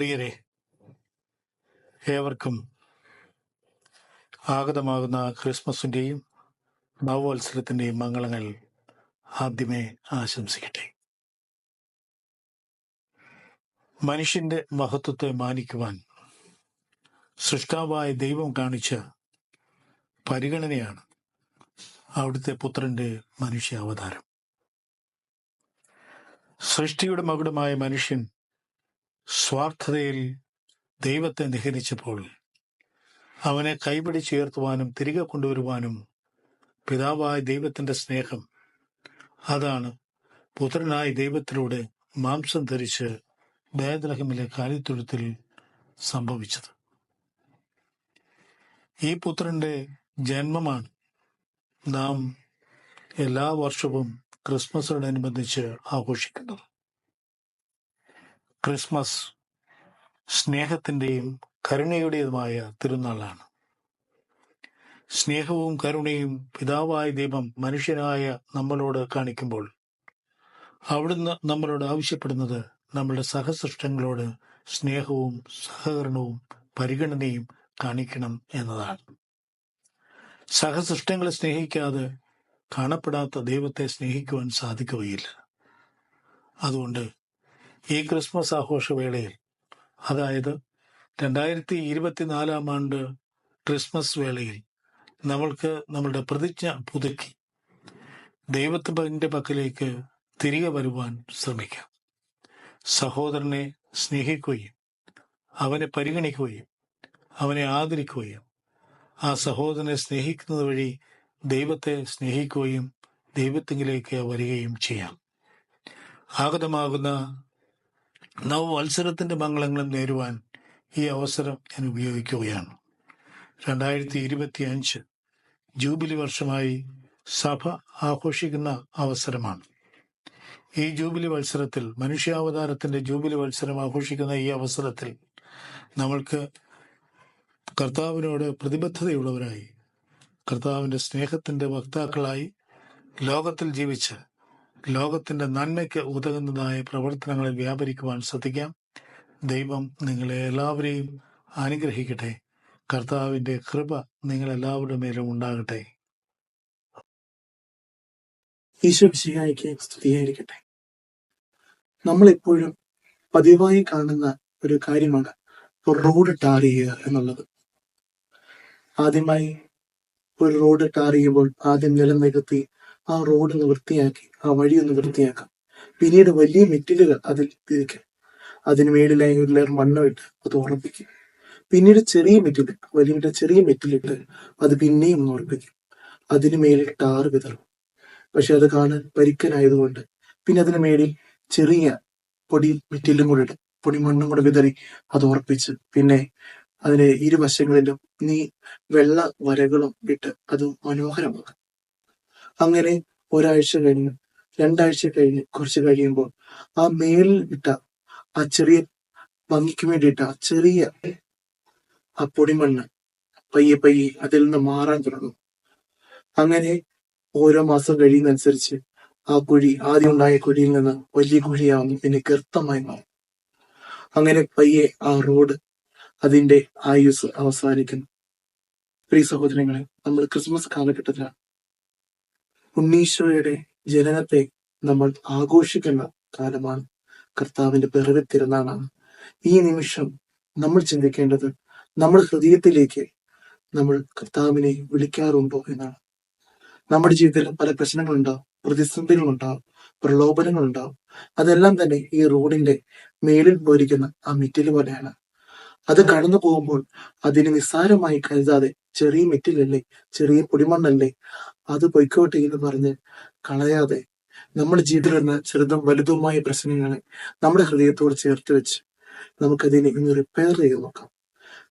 പ്രിയരെ ഏവർക്കും ആഗതമാകുന്ന ക്രിസ്മസിന്റെയും നവവത്സരത്തിന്റെയും മംഗളങ്ങൾ ആദ്യമേ ആശംസിക്കട്ടെ. മനുഷ്യന്റെ മഹത്വത്തെ മാനിക്കുവാൻ സൃഷ്ടാവായ ദൈവം കാണിച്ച പരിഗണനയാണ് അവിടുത്തെ പുത്രന്റെ മനുഷ്യാവതാരം. സൃഷ്ടിയുടെ മകുടമായ മനുഷ്യൻ സ്വാർത്ഥതയിൽ ദൈവത്തെ നിഹരിച്ചപ്പോൾ അവനെ കൈപിടിച്ചുയർത്തുവാനും തിരികെ കൊണ്ടുവരുവാനും പിതാവായ ദൈവത്തിന്റെ സ്നേഹം അതാണ് പുത്രനായ ദൈവത്തിലൂടെ മാംസം ധരിച്ച് ബേദ്രഹമിലെ കാലിത്തൊഴുത്തിൽ സംഭവിച്ചത്. ഈ പുത്രന്റെ ജന്മമാണ്. നാം എല്ലാ വർഷവും ക്രിസ്മസിനോടനുബന്ധിച്ച് ആഘോഷിക്കുന്നത്. ക്രിസ്മസ് സ്നേഹത്തിന്റെയും കരുണയുടേതുമായ തിരുനാളാണ്. സ്നേഹവും കരുണയും പിതാവായ ദൈവം മനുഷ്യനായ നമ്മളോട് കാണിക്കുമ്പോൾ അവിടുന്ന് നമ്മളോട് ആവശ്യപ്പെടുന്നത് നമ്മുടെ സഹസൃഷ്ടങ്ങളോട് സ്നേഹവും സഹകരണവും പരിഗണനയും കാണിക്കണം എന്നതാണ്. സഹസൃഷ്ടങ്ങളെ സ്നേഹിക്കാതെ കാണപ്പെടാത്ത ദൈവത്തെ സ്നേഹിക്കുവാൻ സാധിക്കുകയില്ല. അതുകൊണ്ട് ഈ ക്രിസ്മസ് ആഘോഷവേളയിൽ അതായത് രണ്ടായിരത്തി ഇരുപത്തിനാലാം ആണ്ട് ക്രിസ്മസ് വേളയിൽ നമ്മൾക്ക് നമ്മളുടെ പ്രതിജ്ഞ പുതുക്കി. ദൈവത്തിന്റെ പക്കലേക്ക് തിരികെ വരുവാൻ ശ്രമിക്കാം. സഹോദരനെ സ്നേഹിക്കുകയും അവനെ പരിഗണിക്കുകയും അവനെ ആദരിക്കുകയും ആ സഹോദരനെ സ്നേഹിക്കുന്നത് വഴി ദൈവത്തെ സ്നേഹിക്കുകയും ദൈവത്തിങ്കിലേക്ക് വരികയും ചെയ്യാം. ആഗതമാകുന്ന നവവത്സരത്തിന്റെ മംഗളങ്ങളും നേരുവാൻ ഈ അവസരം ഞാൻ ഉപയോഗിക്കുകയാണ്. രണ്ടായിരത്തി ഇരുപത്തി അഞ്ച് ജൂബിലി വർഷമായി സഭ ആഘോഷിക്കുന്ന അവസരമാണ്. ഈ ജൂബിലി മത്സരത്തിൽ മനുഷ്യാവതാരത്തിന്റെ ജൂബിലി മത്സരം ആഘോഷിക്കുന്ന ഈ അവസരത്തിൽ നമ്മൾക്ക് കർത്താവിനോട് പ്രതിബദ്ധതയുള്ളവരായി കർത്താവിന്റെ സ്നേഹത്തിന്റെ വക്താക്കളായി ലോകത്തിൽ ജീവിച്ച് ലോകത്തിന്റെ നന്മയ്ക്ക് ഉതകുന്നതായ പ്രവർത്തനങ്ങളിൽ വ്യാപരിക്കുവാൻ ശ്രദ്ധിക്കാം. ദൈവം നിങ്ങളെ എല്ലാവരെയും അനുഗ്രഹിക്കട്ടെ. കർത്താവിന്റെ കൃപ നിങ്ങളെല്ലാവരുടെ മേലും ഉണ്ടാകട്ടെ. സ്തുതിയായിരിക്കട്ടെ. നമ്മൾ എപ്പോഴും പതിവായി കാണുന്ന ഒരു കാര്യമാണ് റോഡ് ടാർ ചെയ്യുക എന്നുള്ളത്. ആദ്യമായി ഒരു റോഡ് ടാർ ചെയ്യുമ്പോൾ ആദ്യം നിലം നികത്തി ആ റോഡ് ഒന്ന് വൃത്തിയാക്കി ആ വഴി ഒന്ന് വൃത്തിയാക്കാം. പിന്നീട് വലിയ മെറ്റീരിയലുകൾ അതിൽ തിരിക്കും അതിന് മേളിലായി ഒരു ലെയർ മണ്ണിട്ട് അത് ഉറപ്പിക്കും. പിന്നീട് ചെറിയ മെറ്റീരിയൽ വലിയ ചെറിയ മെറ്റിലിട്ട് അത് പിന്നെയും ഒന്ന് ഉറപ്പിക്കും. അതിന് മേളിൽ ടാർ വിതറും. പക്ഷെ അത് കാണാൻ പരിക്കനായതുകൊണ്ട് പിന്നെ അതിന് മേളിൽ ചെറിയ പൊടി മെറ്റീരിയലും കൂടെ ഇടും. പൊടി മണ്ണും കൂടെ വിതറി അത് ഉറപ്പിച്ച് പിന്നെ അതിന് ഇരുവശങ്ങളിലും നീ വെള്ള വരകളും ഇട്ട് അത് മനോഹരമാക്കും. അങ്ങനെ ഒരാഴ്ച കഴിഞ്ഞു. രണ്ടാഴ്ച കഴിഞ്ഞ് കുറച്ച് കഴിയുമ്പോൾ ആ മേലിൽ ഇട്ട ആ ചെറിയ ഭംഗിക്ക് വേണ്ടിയിട്ട് ആ ചെറിയ ആ പൊടിമണ്ണ് പയ്യെ പയ്യെ അതിൽ നിന്ന് മാറാൻ തുടങ്ങും. അങ്ങനെ ഓരോ മാസം കഴിയുന്നതനുസരിച്ച് ആ കുഴി ആദ്യം ഉണ്ടായ കുഴിയിൽ നിന്ന് വലിയ കുഴിയാവുന്നു പിന്നെ ഗർത്തമായി മാറും. അങ്ങനെ പയ്യെ ആ റോഡ് അതിന്റെ ആയുസ് അവസാനിക്കുന്നു. പ്രിയ സഹോദരങ്ങളെ നമ്മൾ ക്രിസ്മസ് കാലഘട്ടത്തിലാണ് ഉണ്ണീശോയുടെ ജനനത്തെ നമ്മൾ ആഘോഷിക്കുന്ന കാലമാണ് കർത്താവിന്റെ പിറവി തിരുനാളാണ്. ഈ നിമിഷം നമ്മൾ ചിന്തിക്കേണ്ടത് നമ്മുടെ ഹൃദയത്തിലേക്ക് നമ്മൾ കർത്താവിനെ വിളിക്കാറുണ്ടോ എന്നാണ്. നമ്മുടെ ജീവിതത്തിൽ പല പ്രശ്നങ്ങളുണ്ടാവും പ്രതിസന്ധികളുണ്ടാവും പ്രലോഭനങ്ങളുണ്ടാവും. അതെല്ലാം തന്നെ ഈ റോഡിന്റെ മേലിൽ പോയിരിക്കുന്ന ആ മിറ്റൽ പോലെയാണ്. അത് കടന്നു പോകുമ്പോൾ അതിനെ നിസ്സാരമായി കരുതാതെ ചെറിയ മെറ്റിലല്ലേ ചെറിയ പൊടിമണ്ണല്ലേ അത് പൊയ്ക്കോട്ടെ എന്ന് പറഞ്ഞ് കളയാതെ നമ്മുടെ ജീവിതത്തിൽ വരുന്ന ചെറുതും വലുതുമായ പ്രശ്നങ്ങളെ നമ്മുടെ ഹൃദയത്തോട് ചേർത്ത് വെച്ച് നമുക്കതിനെ ഇന്ന് റിപ്പയർ ചെയ്ത് നോക്കാം.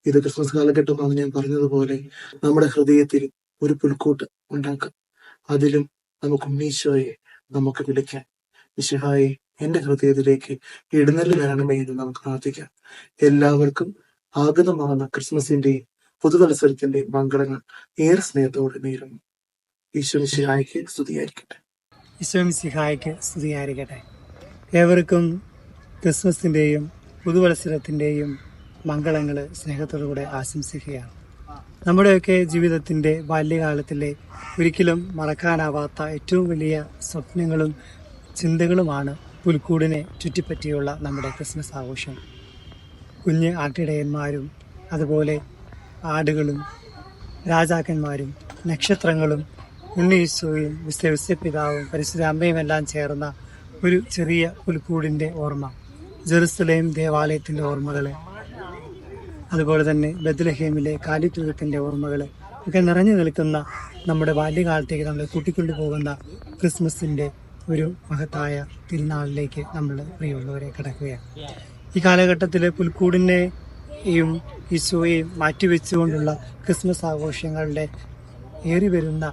ഇത് ക്രിസ്മസ് കാലഘട്ടമാണ് ഞാൻ പറഞ്ഞതുപോലെ നമ്മുടെ ഹൃദയത്തിൽ ഒരു പുൽക്കൂട്ട് ഉണ്ടാക്കാം. അതിലും നമുക്ക് ഉണ്ണീശോയെ നമുക്ക് വിളിക്കാം. വിശുഹായെ എന്റെ ഹൃദയത്തിലേക്ക് ഇടുന്നൽ വരണമേ എന്ന് നമുക്ക് പ്രാർത്ഥിക്കാം. എല്ലാവർക്കും ആഗതമാകുന്ന ക്രിസ്മസിന്റെയും പുതുവത്സരത്തിന്റെയും മംഗളങ്ങൾ ഏറെ സ്നേഹത്തോടെ നേരുന്നു. ഈശോ വിശുഹായ്ക്ക് സ്തുതിയായിരിക്കട്ടെ. ഈശോമിസിഹായ്ക്ക് സ്തുതിയായിരിക്കട്ടെ. ഏവർക്കും ക്രിസ്മസിന്റെയും പുതുവത്സരത്തിന്റെയും മംഗളങ്ങൾ സ്നേഹത്തോടു കൂടെ ആശംസിക്കുകയാണ്. നമ്മുടെയൊക്കെ ജീവിതത്തിന്റെ ബാല്യകാലത്തിലെ ഒരിക്കലും മറക്കാനാവാത്ത ഏറ്റവും വലിയ സ്വപ്നങ്ങളും ചിന്തകളുമാണ് പുൽക്കൂടിനെ ചുറ്റിപ്പറ്റിയുള്ള നമ്മുടെ ക്രിസ്മസ് ആഘോഷം. കുഞ്ഞ് ആട്ടിടയന്മാരും അതുപോലെ ആടുകളും രാജാക്കന്മാരും നക്ഷത്രങ്ങളും ഉണ്ണീശോയും പിതാവും പരിശുദ്ധ അമ്മയും എല്ലാം ചേർന്ന ഒരു ചെറിയ പുൽക്കൂടിന്റെ ഓർമ്മ ജെറുസലേം ദേവാലയത്തിന്റെ ഓർമ്മകൾ അതുപോലെ തന്നെ ബദ്ലഹേമിലെ കാലിത്തുഴത്തിന്റെ ഓർമ്മകൾ ഒക്കെ നിറഞ്ഞു നിൽക്കുന്ന നമ്മുടെ ബാല്യകാലത്തേക്ക് നമ്മളെ കൂട്ടിക്കൊണ്ടു പോകുന്ന ക്രിസ്മസിന്റെ ഒരു മഹത്തായ തിരുനാളിലേക്ക് നമ്മൾ പ്രിയമുള്ളവരെ കിടക്കുകയാണ്. ഈ കാലഘട്ടത്തിൽ പുൽക്കൂടിനെയും ഈശോയെയും മാറ്റിവെച്ചുകൊണ്ടുള്ള ക്രിസ്മസ് ആഘോഷങ്ങളുടെ ഏറി വരുന്ന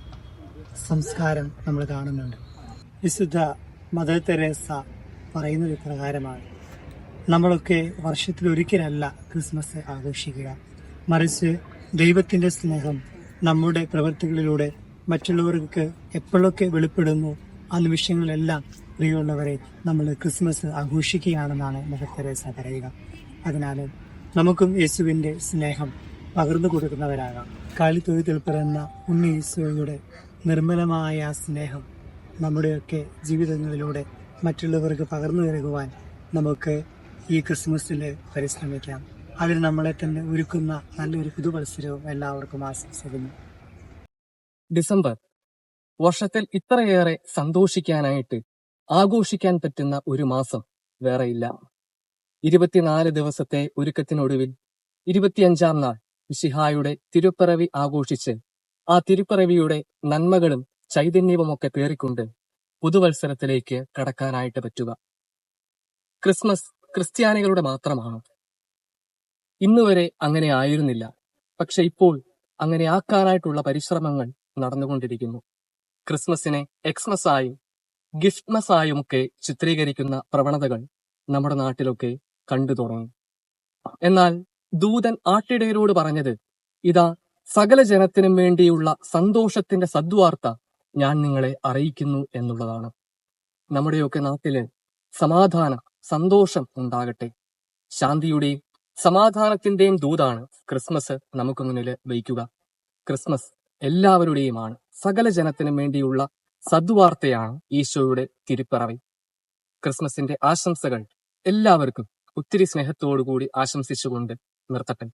സംസ്കാരം നമ്മൾ കാണുന്നുണ്ട്. വിശുദ്ധ മദർ തെരേസ പറയുന്നത് ഇപ്രകാരമാണ്. നമ്മളൊക്കെ വർഷത്തിൽ ഒരിക്കലല്ല ക്രിസ്മസ് ആഘോഷിക്കുക. മറിച്ച് ദൈവത്തിന്റെ സ്നേഹം നമ്മുടെ പ്രവൃത്തികളിലൂടെ മറ്റുള്ളവർക്ക് എപ്പോഴൊക്കെ വെളിപ്പെടുന്നു ആ നിമിഷങ്ങളിലെല്ലാം പ്രിയമുള്ളവരെ നമ്മൾ ക്രിസ്മസ് ആഘോഷിക്കുകയാണെന്നാണ് മദർ തെരേസ പറയുക. അതിനാൽ നമുക്കും യേശുവിന്റെ സ്നേഹം പകർന്നു കൊടുക്കുന്നവരാകാം. കാലിത്തൊഴുത്തിൽ പിറന്ന ഉണ്ണി യേശുവയുടെ നിർമ്മലമായ സ്നേഹം നമ്മുടെയൊക്കെ ജീവിതങ്ങളിലൂടെ മറ്റുള്ളവർക്ക് പകർന്നു നൽകുവാൻ നമുക്ക് ഈ ക്രിസ്മസിൽ പരിശ്രമിക്കാം. അതിന് നമ്മളെ തന്നെ ഒരുക്കുന്ന നല്ലൊരു പുതുവത്സരവും എല്ലാവർക്കും ആശംസിക്കുന്നു. ഡിസംബർ. വർഷത്തിൽ ഇത്രയേറെ സന്തോഷിക്കാനായിട്ട് ആഘോഷിക്കാൻ പറ്റുന്ന ഒരു മാസം വേറെയില്ല. ഇരുപത്തിനാല് ദിവസത്തെ ഒരുക്കത്തിനൊടുവിൽ ഇരുപത്തിയഞ്ചാം നാൾ മിശിഹായുടെ തിരുപ്പിറവി ആഘോഷിച്ച് ആ തിരുപ്പിറവിയുടെ നന്മകളും ചൈതന്യവുമൊക്കെ പേറിക്കൊണ്ട് പുതുവത്സരത്തിലേക്ക് കടക്കാനായിട്ട് പറ്റുക. ക്രിസ്മസ് ക്രിസ്ത്യാനികളുടെ മാത്രമാണ്. ഇന്നുവരെ അങ്ങനെ ആയിരുന്നില്ല. പക്ഷെ ഇപ്പോൾ അങ്ങനെ ആക്കാനായിട്ടുള്ള പരിശ്രമങ്ങൾ നടന്നുകൊണ്ടിരിക്കുന്നു. ക്രിസ്മസിനെ എക്സ്മസ് ആയും ഗിഫ്റ്റ്മസ് ആയും ഒക്കെ ചിത്രീകരിക്കുന്ന പ്രവണതകൾ നമ്മുടെ നാട്ടിലൊക്കെ കണ്ടു തുടങ്ങി. എന്നാൽ ദൂതൻ ആട്ടിടയരോട് പറഞ്ഞത് ഇതാ സകല ജനത്തിനും വേണ്ടിയുള്ള സന്തോഷത്തിന്റെ സദ്വാർത്ത ഞാൻ നിങ്ങളെ അറിയിക്കുന്നു എന്നുള്ളതാണ്. നമ്മുടെയൊക്കെ നാട്ടിൽ സമാധാനം സന്തോഷം ഉണ്ടാകട്ടെ. ശാന്തിയുടെയും സമാധാനത്തിന്റെയും ദൂതാണ് ക്രിസ്മസ് നമുക്ക് മുന്നിൽ വയ്ക്കുക. ക്രിസ്മസ് എല്ലാവരുടെയുമാണ് സകല ജനത്തിനും വേണ്ടിയുള്ള സദ്വാർത്തയാണ് ഈശോയുടെ തിരുപ്പിറവി. ക്രിസ്മസിന്റെ ആശംസകൾ എല്ലാവർക്കും. ഒത്തിരി സ്നേഹത്തോടു കൂടി ആശംസിച്ചുകൊണ്ട് നിർത്തട്ടെ.